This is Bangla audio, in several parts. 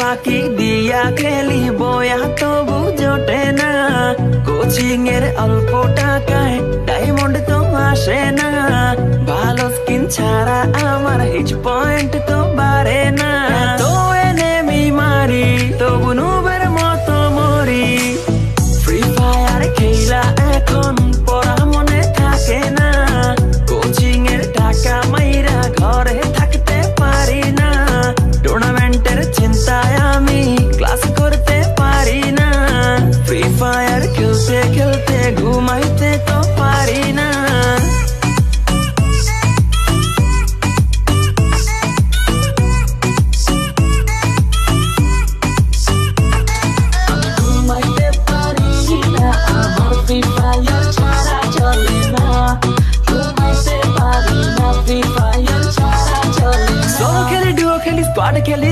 দিয়া খেলি বয়া তবু জোটে না। কোচিং এর অল্প টাকায় ডায়মন্ড তো আসে না। ভালো স্কিন ছাড়া আমার হিচ পয়েন্ট তো বাড়ে না। খেলি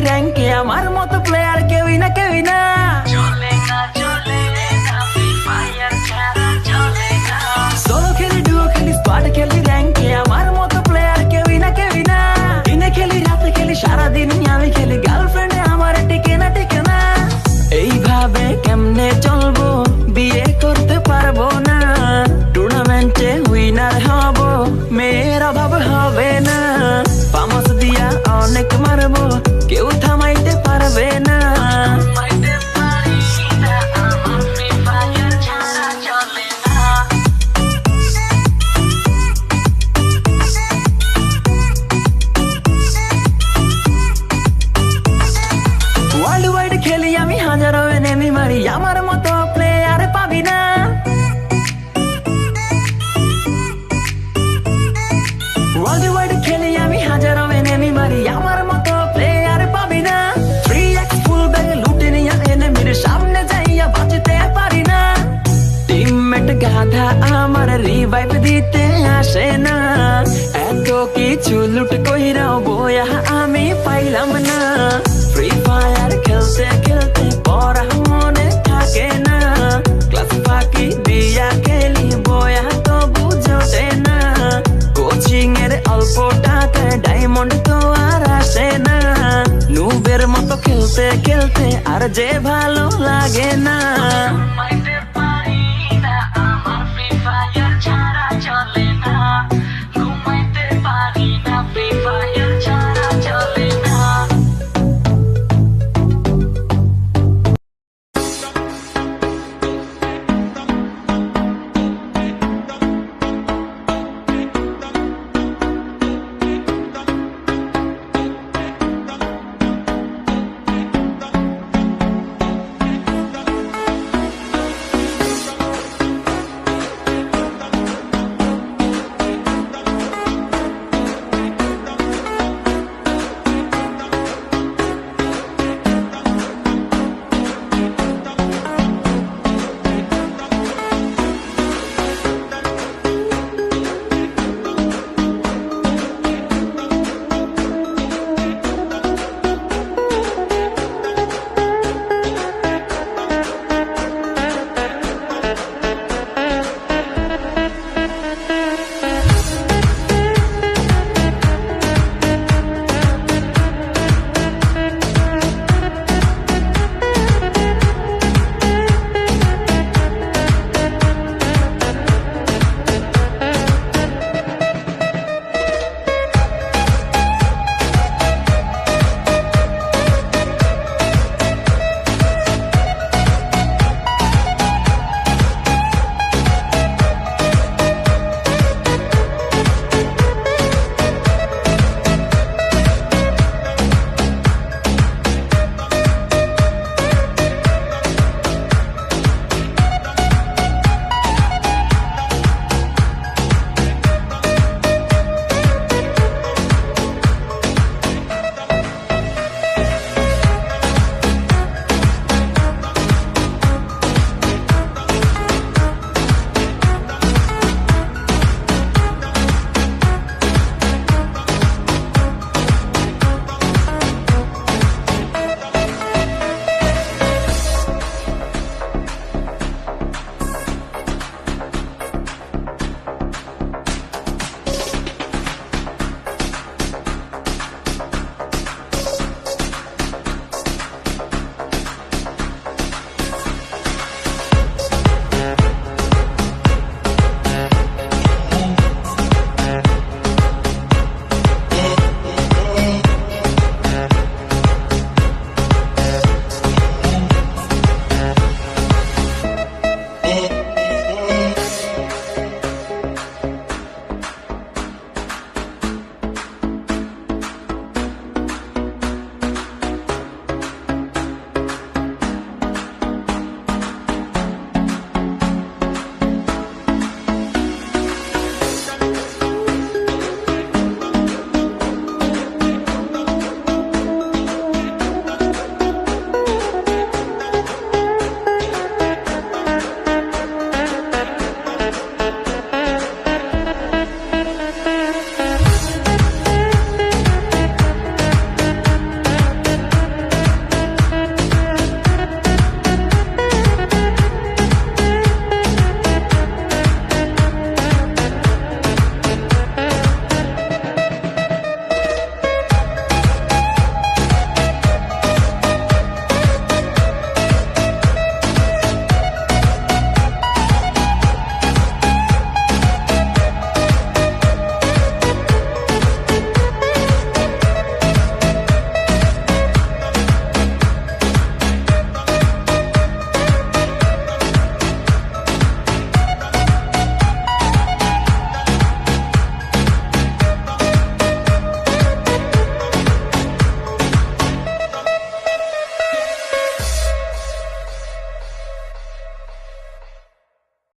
খেলি আমি হাজারো এনেমি মারি। আমার মতো প্লেয়ার পাবি না। আমি হাজারো আমার প্লেয়ার লুটে সামনে যাইয়া পারি না। আমার রিভাইভ দিতে আসে না। এত কিছু লুট কইরাও বয়া আমি পাইলাম না। টাকায় ডায়মন্ড তো আর আসে না। নুবের মতো খেলতে খেলতে আর যে ভালো লাগে না।